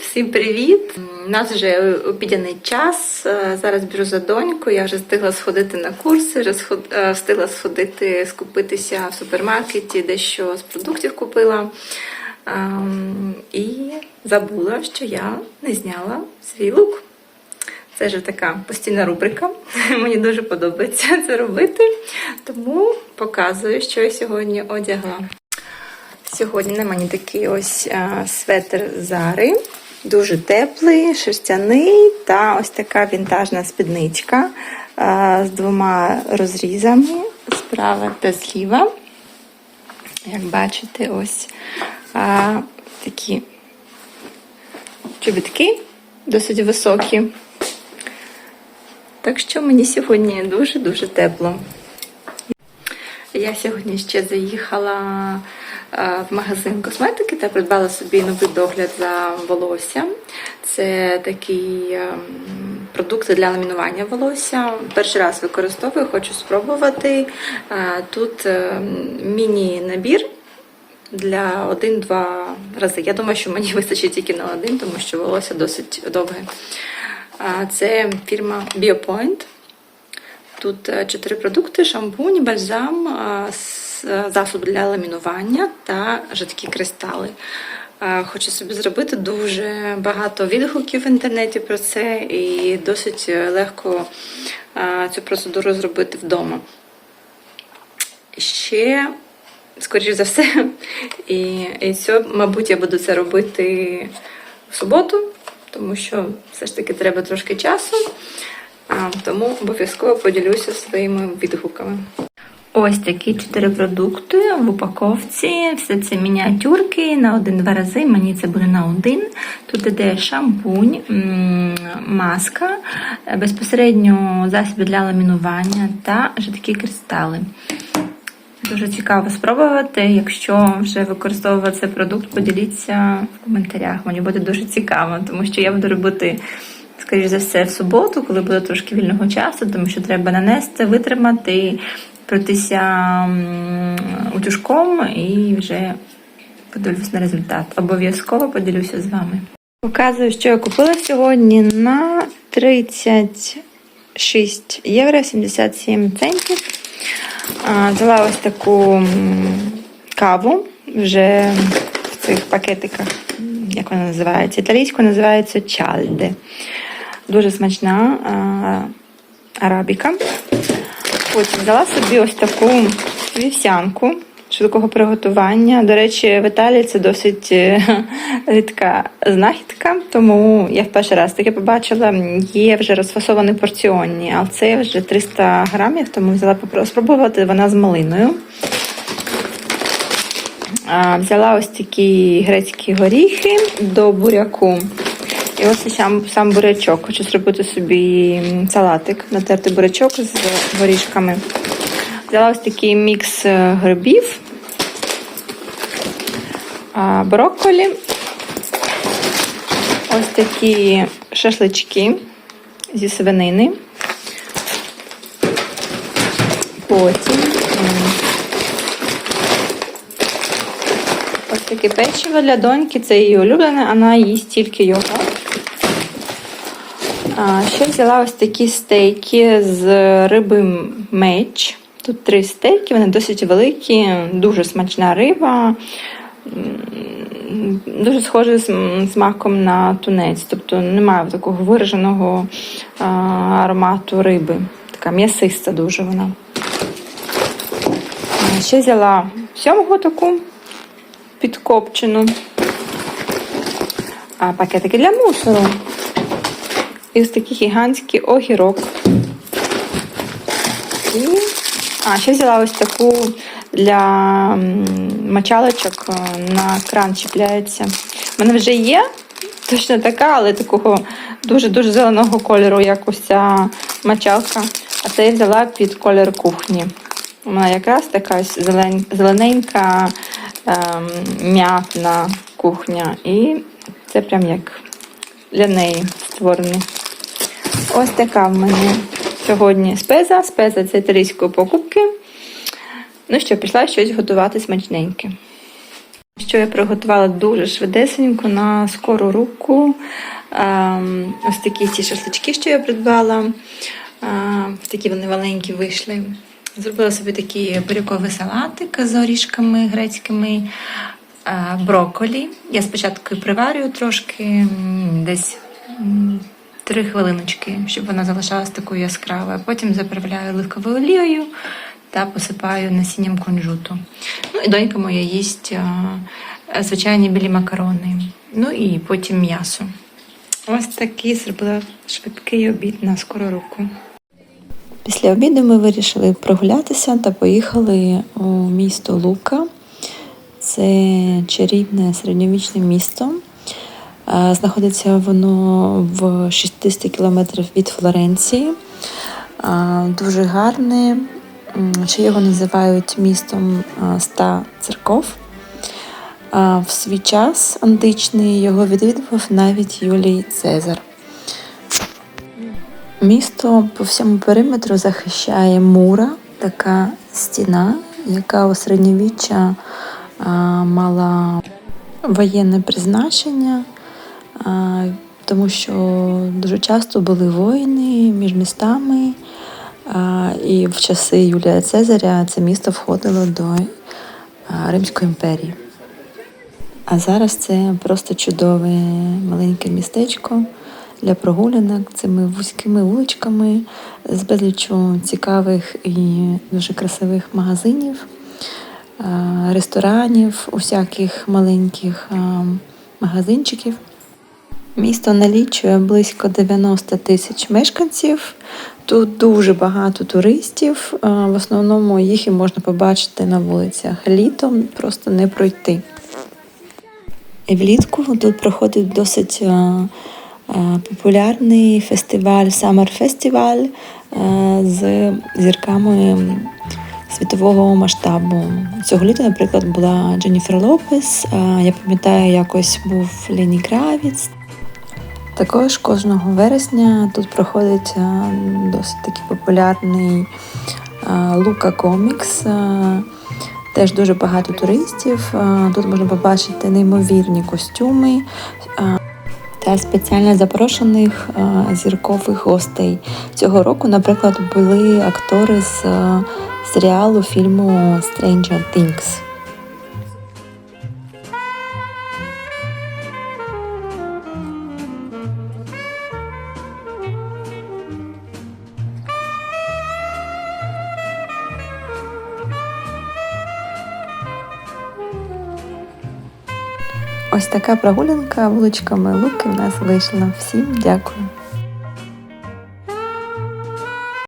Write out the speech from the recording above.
всім привіт! У нас вже обідяний час. Е, Зараз біжу за доньку. Я вже встигла сходити на курси, вже е, встигла сходити, скупитися в супермаркеті, дещо з продуктів купила. Ем, І забула, що я не зняла свій лук. Це вже така постійна рубрика. Мені дуже подобається це робити. Тому показую, що я сьогодні одягла. Сьогодні на мені такий ось а, светр Зари. Дуже теплий, шерстяний та ось така вінтажна спідничка а, з двома розрізами справа та зліва. Як бачите, ось а, такі чобітки досить високі. Так що мені сьогодні дуже-дуже тепло. Я сьогодні ще заїхала е, в магазин косметики та придбала собі новий догляд за волоссям. Це такий ем, продукт для ламінування волосся. Перший раз використовую, хочу спробувати. Е, Тут міні-набір для один-два рази. Я думаю, що мені вистачить тільки на один, тому що волосся досить довге. Це фірма BioPoint. Тут е, чотири продукти: шампунь, бальзам, е, засоб для ламінування та жидкі кристали. Хочу собі зробити дуже багато відгуків в інтернеті про це, і досить е, легко цю процедуру зробити вдома. Ще, скоріш за все, і, і це, мабуть, я буду це робити в суботу, тому що все ж таки треба трошки часу. Тому обов'язково поділюся своїми відгуками. Ось такі чотири продукти в упаковці. Все це мініатюрки на один-два рази. Мені це буде на один. Тут іде шампунь, маска, е, безпосередньо засіб для ламінування та жидкі кристали. Дуже цікаво спробувати. Якщо вже використовувати цей продукт, поділіться в коментарях. Мені буде дуже цікаво, тому що я буду робити, скоріш за все, в суботу, коли буде трошки вільного часу, тому що треба нанести, витримати, пройтися м, утюжком і вже подивлюсь на результат. Обов'язково поділюся з вами. Показую, що я купила сьогодні на 36 євро 77 центів. Взяла ось таку каву вже в цих пакетиках, як вона називається? Італійською називається чальде. Дуже смачна арабіка. Потім взяла собі ось таку вівсянку швидкого приготування. До речі, в Італії це досить е, рідка знахідка, тому я в перший раз таке побачила. Є вже розфасовані порціонні, але це вже 300 грамів, тому взяла спробувати вона з малиною. Взяла ось такі грецькі горіхи до буряку. І ось сам, сам бурячок. Хочу зробити собі салатик, натерти бурячок з горішками. Взяла ось такий мікс е, грибів, брокколі, ось такі шашлички зі свинини. Потім ось таке печиво для доньки, це її улюблене, вона їсть тільки його. Ще взяла ось такі стейки з риби меч. Тут три стейки, вони досить великі, дуже смачна риба, дуже схожий з смаком на тунець. Тобто немає такого вираженого аромату риби. Така м'ясиста дуже вона. Ще взяла сьомгу таку підкопчену. А пакетики для мусору. І ось такий гігантський огірок. І... А, ще взяла ось таку для мочалочок е, на кран чіпляється. У мене вже є точно така, але такого дуже-дуже зеленого кольору, як ось ця мочалка. А це я взяла під колір кухні. Вона якраз така зелен... зелененька, ем, м'ятна кухня. І це прям як для неї створений. Ось така в мене сьогодні спеза. Спеза це італійської покупки. Ну що, пішла щось готувати смачненьке. що я приготувала дуже швидесенько на скору руку. Ем, Ось такі ці шашлички, що я придбала. Ем, Такі вони маленькі вийшли. Зробила собі такий буряковий салатик з орішками грецькими, е, брокколі. Я спочатку приварюю трошки, десь три хвилиночки, щоб вона залишалась такою яскравою. Потім заправляю оливковою олією та посипаю насінням кунжуту. Ну і донька моя їсть а, звичайні білі макарони. Ну і потім м'ясо. Ось такий зробила швидкий обід на скору руку. Після обіду ми вирішили прогулятися та поїхали у місто Лука. Це чарівне середньовічне місто. Е, Знаходиться воно в 60 кілометрів від Флоренції. Е, Дуже гарне. Ще його називають містом е, ста церков. В свій час античний його відвідував навіть Юлій Цезар. Місто по всьому периметру захищає мура, така стіна, яка у середньовіччя мала воєнне призначення, тому що дуже часто були воїни між містами. І в часи Юлія Цезаря це місто входило до Римської імперії. А зараз це просто чудове маленьке містечко для прогулянок цими вузькими вуличками з безлічу цікавих і дуже красивих магазинів, ресторанів, усяких маленьких магазинчиків. Місто налічує близько 90 тисяч мешканців. Тут дуже багато туристів. В основному їх і можна побачити на вулицях. Літом просто не пройти. І влітку тут проходить досить популярний фестиваль Summer Festival з зірками світового масштабу. Цього літа, наприклад, була Дженніфер Лопес. Я пам'ятаю, якось був Лені Кравіц. Також кожного вересня тут проходить е, досить такий популярний е, Лука Комікс. е, Теж дуже багато туристів. Тут можна побачити неймовірні костюми та спеціально запрошених зіркових гостей. Цього року, наприклад, були актори з серіалу фільму Stranger Things. Ось така прогулянка вуличками Луки в нас вийшла. Всім дякую.